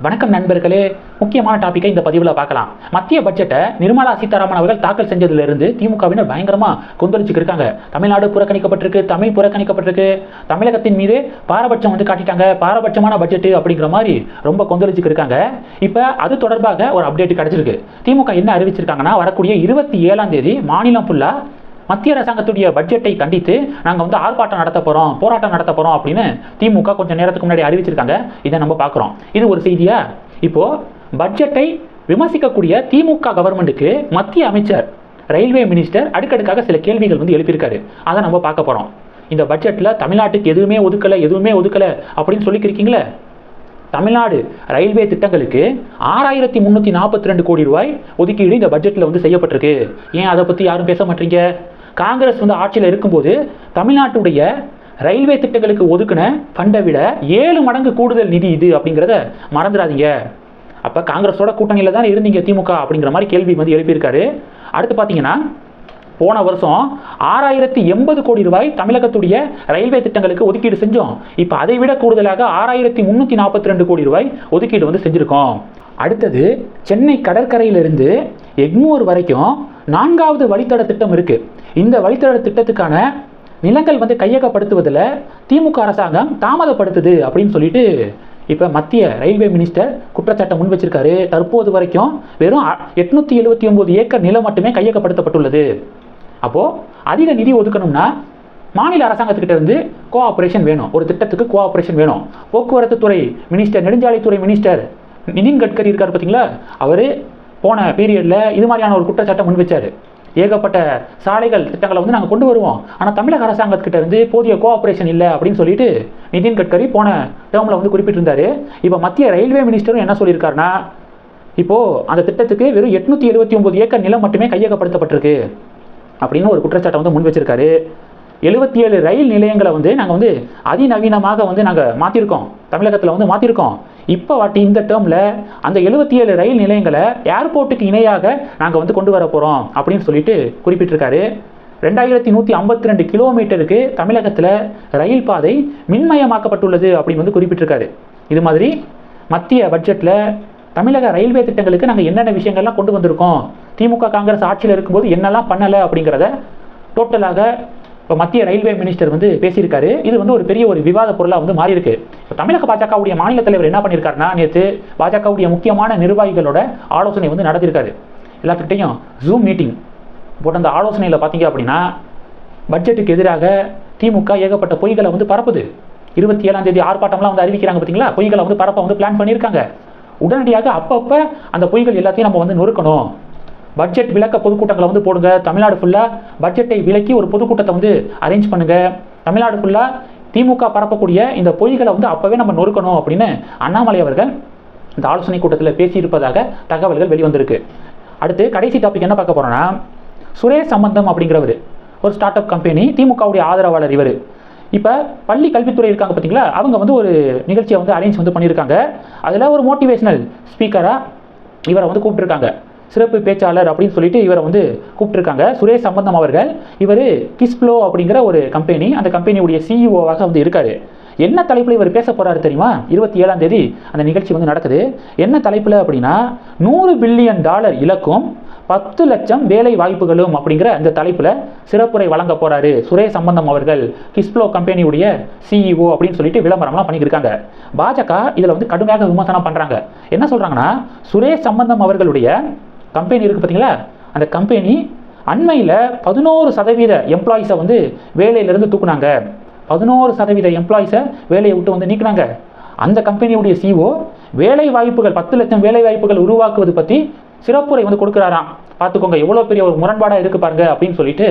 வணக்கம் நண்பர்களே. முக்கியமான டாப்பிக்கை இந்த பதிவில் பார்க்கலாம். மத்திய பட்ஜெட்டை நிர்மலா சீதாராமன் அவர்கள் தாக்கல் செஞ்சதிலிருந்து திமுகவினர் பயங்கரமாக கொந்தளிச்சுக்கு இருக்காங்க தமிழ்நாடு புறக்கணிக்கப்பட்டிருக்கு தமிழ் புறக்கணிக்கப்பட்டிருக்கு. தமிழகத்தின் மீது பாரபட்சம் வந்து காட்டிட்டாங்க. பாரபட்சமான பட்ஜெட் அப்படிங்கிற மாதிரி ரொம்ப கொந்தளிச்சுக்கு இருக்காங்க இப்போ அது தொடர்பாக ஒரு அப்டேட் கிடச்சிருக்கு. திமுக என்ன அறிவிச்சிருக்காங்கன்னா வரக்கூடிய இருபத்தி ஏழாம் தேதி மாநிலம் ஃபுல்லாக மத்திய அரசாங்கத்துடைய பட்ஜெட்டை கண்டித்து நாங்கள் வந்து ஆர்ப்பாட்டம் நடத்த போகிறோம் போராட்டம் நடத்த போகிறோம் அப்படின்னு திமுக கொஞ்சம் நேரத்துக்கு முன்னாடி அறிவிச்சிருக்காங்க. இதை நம்ம பார்க்குறோம். இது ஒரு செய்தியா? இப்போ பட்ஜெட்டை விமர்சிக்கக்கூடிய திமுக கவர்மெண்ட்டுக்கு மத்திய அமைச்சர் ரயில்வே மினிஸ்டர் அடுக்கடுக்காக சில கேள்விகள் வந்து எழுப்பியிருக்காரு. அதை நம்ம பார்க்க போகிறோம் இந்த பட்ஜெட்டில் தமிழ்நாட்டுக்கு எதுவுமே ஒதுக்கலை எதுவுமே ஒதுக்கலை அப்படின்னு சொல்லிக்கிருக்கீங்களே? தமிழ்நாடு ரயில்வே திட்டங்களுக்கு ஆறாயிரத்தி முந்நூற்றி நாற்பத்தி ரெண்டு கோடி ரூபாய் ஒதுக்கீடு இந்த பட்ஜெட்டில் வந்து செய்யப்பட்டிருக்கு. ஏன் அதை பற்றி யாரும் பேச மாட்டீங்க? காங்கிரஸ் வந்து ஆட்சியில் இருக்கும்போது தமிழ்நாட்டுடைய ரயில்வே திட்டங்களுக்கு ஒதுக்கின ஃபண்டை விட ஏழு மடங்கு கூடுதல் நிதி இது அப்படிங்கிறத மறந்துடாதீங்க. அப்போ காங்கிரஸோட கூட்டணியில் தான் இருந்தீங்க திமுக அப்படிங்கிற மாதிரி கேள்வி வந்து எழுப்பியிருக்காரு. அடுத்து பார்த்தீங்கன்னா போன வருஷம் ஆறாயிரத்தி எண்பது கோடி ரூபாய் தமிழகத்துடைய ரயில்வே திட்டங்களுக்கு ஒதுக்கீடு செஞ்சோம். இப்போ அதை விட கூடுதலாக ஆறாயிரத்தி முந்நூற்றி நாற்பத்தி ரெண்டு கோடி ரூபாய் ஒதுக்கீடு வந்து செஞ்சுருக்கோம். அடுத்தது சென்னை கடற்கரையிலிருந்து எக்மூர் வரைக்கும் நான்காவது வழித்தட திட்டம் இருக்கு. இந்த வழித்தட திட்டத்துக்கான நிலங்கள் வந்து கையகப்படுத்துவதில் திமுக அரசாங்கம் தாமதப்படுத்துது அப்படின்னு சொல்லிட்டு இப்போ மத்திய ரயில்வே மினிஸ்டர் குற்றச்சாட்டை முன் வச்சிருக்காரு. தற்போது வரைக்கும் வெறும் எட்நூற்றி எழுபத்தி ஒம்பது ஏக்கர் நிலம் மட்டுமே கையகப்படுத்தப்பட்டுள்ளது. அப்போது அதிக நிதி ஒதுக்கணும்னா மாநில அரசாங்கத்துக்கிட்ட இருந்து கோஆப்ரேஷன் வேணும். ஒரு திட்டத்துக்கு கோஆப்ரேஷன் வேணும். போக்குவரத்து துறை மினிஸ்டர் நெடுஞ்சாலைத்துறை மினிஸ்டர் நிதின் கட்கரி இருக்கார் பார்த்தீங்களா அவர் போன பீரியடில் இது மாதிரியான ஒரு குற்றச்சாட்டை முன் வச்சார். ஏகப்பட்ட சாலைகள் திட்டங்களை வந்து நாங்கள் கொண்டு வருவோம். ஆனால் தமிழக அரசாங்கத்துக்கிட்ட இருந்து போதிய கோஆப்ரேஷன் இல்லை அப்படின்னு சொல்லிட்டு நிதின் கட்கரி போன டேர்மில் வந்து குறிப்பிட்டிருந்தாரு. இப்போ மத்திய ரயில்வே மினிஸ்டரும் என்ன சொல்லியிருக்காருன்னா இப்போது அந்த திட்டத்துக்கு வெறும் எட்நூற்றி எழுபத்தி ஒம்பது ஏக்கர் நிலம் மட்டுமே கையகப்படுத்தப்பட்டிருக்கு அப்படின்னு ஒரு குற்றச்சாட்டை வந்து முன் வச்சிருக்காரு. எழுபத்தி ஏழு ரயில் நிலையங்களை வந்து நாங்கள் வந்து அதிநவீனமாக வந்து நாங்கள் மாற்றிருக்கோம் தமிழகத்தில் வந்து மாற்றிருக்கோம் இப்போ வாட்டி இந்த டேர்மில் அந்த எழுபத்தி ஏழு ரயில் நிலையங்களை ஏர்போர்ட்டுக்கு இணையாக நாங்கள் வந்து கொண்டு வர போகிறோம் அப்படின்னு சொல்லிட்டு குறிப்பிட்டிருக்காரு. ரெண்டாயிரத்தி நூற்றி ஐம்பத்தி ரெண்டு கிலோமீட்டருக்கு தமிழகத்தில் ரயில் பாதை மின்மயமாக்கப்பட்டுள்ளது அப்படின்னு வந்து குறிப்பிட்டிருக்காரு. இது மாதிரி மத்திய பட்ஜெட்டில் தமிழக ரயில்வே திட்டங்களுக்கு நாங்கள் என்னென்ன விஷயங்கள்லாம் கொண்டு வந்திருக்கோம்? திமுக காங்கிரஸ் ஆட்சியில் இருக்கும்போது என்னெல்லாம் பண்ணலை அப்படிங்கிறத டோட்டலாக இப்போ மத்திய ரயில்வே மினிஸ்டர் வந்து பேசியிருக்காரு. இது வந்து ஒரு பெரிய ஒரு விவாத பொருளாக வந்து மாறி இருக்கு இப்போ தமிழக பாஜகவுடைய மாநில தலைவர் என்ன பண்ணியிருக்காருன்னா நேற்று பாஜகவுடைய முக்கியமான நிர்வாகிகளோட ஆலோசனை வந்து நடத்தியிருக்காரு. எல்லாத்துக்கிட்டையும் ஜூம் மீட்டிங் போட்ட அந்த ஆலோசனையில் பார்த்தீங்க அப்படின்னா பட்ஜெட்டுக்கு எதிராக திமுக ஏகப்பட்ட பொய்களை வந்து பரப்புது. இருபத்தி ஏழாம் தேதி ஆர்ப்பாட்டம்லாம் வந்து அறிவிக்கிறாங்க பார்த்தீங்களா பொய்களை வந்து பரப்ப வந்து பிளான் பண்ணியிருக்காங்க. உடனடியாக அப்பப்போ அந்த பொய்கள் எல்லாத்தையும் நம்ம வந்து நொறுக்கணும். பட்ஜெட் விளக்க பொதுக்கூட்டங்களை வந்து போடுங்க. தமிழ்நாடு ஃபுல்லாக பட்ஜெட்டை விலக்கி ஒரு பொதுக்கூட்டத்தை வந்து அரேஞ்ச் பண்ணுங்க. தமிழ்நாடு ஃபுல்லாக திமுக பரப்பக்கூடிய இந்த பொய்களை வந்து அப்போவே நம்ம நொறுக்கணும் அப்படின்னு அண்ணாமலை அவர்கள் இந்த ஆலோசனை கூட்டத்தில் பேசியிருப்பதாக தகவல்கள் வெளிவந்திருக்கு. அடுத்து கடைசி டாபிக் என்ன பார்க்க போகிறோன்னா சுரேஷ் சம்பந்தம் அப்படிங்கிறவர் ஒரு ஸ்டார்ட் அப் கம்பெனி திமுகவுடைய ஆதரவாளர் இவர். இப்போ பள்ளி கல்வித்துறை இருக்காங்க பார்த்தீங்களா அவங்க வந்து ஒரு நிகழ்ச்சியை வந்து அரேஞ்ச் வந்து பண்ணியிருக்காங்க. அதில் ஒரு மோட்டிவேஷனல் ஸ்பீக்கராக இவரை வந்து கூப்பிட்டுருக்காங்க. சிறப்பு பேச்சாளர் அப்படின்னு சொல்லிட்டு இவரை வந்து கூப்பிட்டுருக்காங்க. சுரேஷ் சம்பந்தம் அவர்கள் இவர் கிஸ்ப்ளோ அப்படிங்கிற ஒரு கம்பெனி அந்த கம்பெனியுடைய சிஇஓவாக வந்து இருக்கார். என்ன தலைப்பில் இவர் பேச போகிறாரு தெரியுமா? இருபத்தி ஏழாம் தேதி அந்த நிகழ்ச்சி வந்து நடக்குது. என்ன தலைப்பில் அப்படின்னா நூறு பில்லியன் டாலர் இலக்கும் பத்து லட்சம் வேலை வாய்ப்புகளும் அப்படிங்கிற அந்த தலைப்பில் சிறப்புரை வழங்க போகிறாரு சுரேஷ் சம்பந்தம் அவர்கள் கிஸ்ப்ளோ கம்பெனியுடைய சிஇஓ அப்படின்னு சொல்லிட்டு விளம்பரம்லாம் பண்ணியிருக்காங்க பாஜக இதில் வந்து கடுமையாக விமர்சனம் பண்ணுறாங்க என்ன சொல்கிறாங்கன்னா சுரேஷ் சம்பந்தம் அவர்களுடைய கம்பெனி இருக்குது பார்த்தீங்களா? அந்த கம்பெனி அண்மையில் பதினோரு சதவீத எம்ப்ளாயிஸை வந்து வேலையிலேருந்து தூக்குனாங்க. பதினோரு சதவீத எம்ப்ளாயிஸை வேலையை விட்டு வந்து நீக்கினாங்க. அந்த கம்பெனியுடைய சிஓ வேலை வாய்ப்புகள் பத்து லட்சம் வேலை வாய்ப்புகள் உருவாக்குவது பற்றி சிறப்புரை வந்து கொடுக்குறாராம். பார்த்துக்கோங்க எவ்வளோ பெரிய ஒரு முரண்பாடாக இருக்குது பாருங்க அப்படின்னு சொல்லிட்டு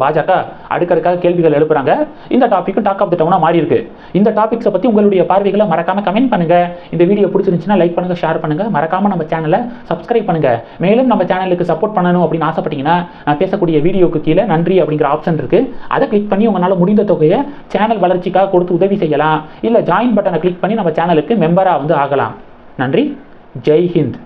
பாஜக அடுக்கடுக்காக கேள்விகள் எழுப்புறாங்க. இந்த டாப்பிக்கும் டாக் ஆஃப் த டவுனாக மாறி இருக்கு. இந்த டாபிக்ஸை பற்றி உங்களுடைய பார்வைகளை மறக்காம கமெண்ட் பண்ணுங்க. இந்த வீடியோ பிடிச்சிருந்துச்சுன்னா லைக் பண்ணுங்க ஷேர் பண்ணுங்க. மறக்காம நம்ம சேனலை சப்ஸ்கிரைப் பண்ணுங்க. மேலும் நம்ம சேனலுக்கு சப்போர்ட் பண்ணணும் அப்படின்னு ஆசைப்பட்டீங்கன்னா நான் பேசக்கூடிய வீடியோக்கு கீழே நன்றி அப்படிங்கிற ஆப்ஷன் இருக்கு. அதை கிளிக் பண்ணி உங்களால் முடிந்த தொகையை சேனல் வளர்ச்சிக்காக கொடுத்து உதவி செய்யலாம். இல்லை ஜாயின் பட்டனை கிளிக் பண்ணி நம்ம சேனலுக்கு மெம்பராக வந்து ஆகலாம். நன்றி. ஜெய் ஹிந்த்.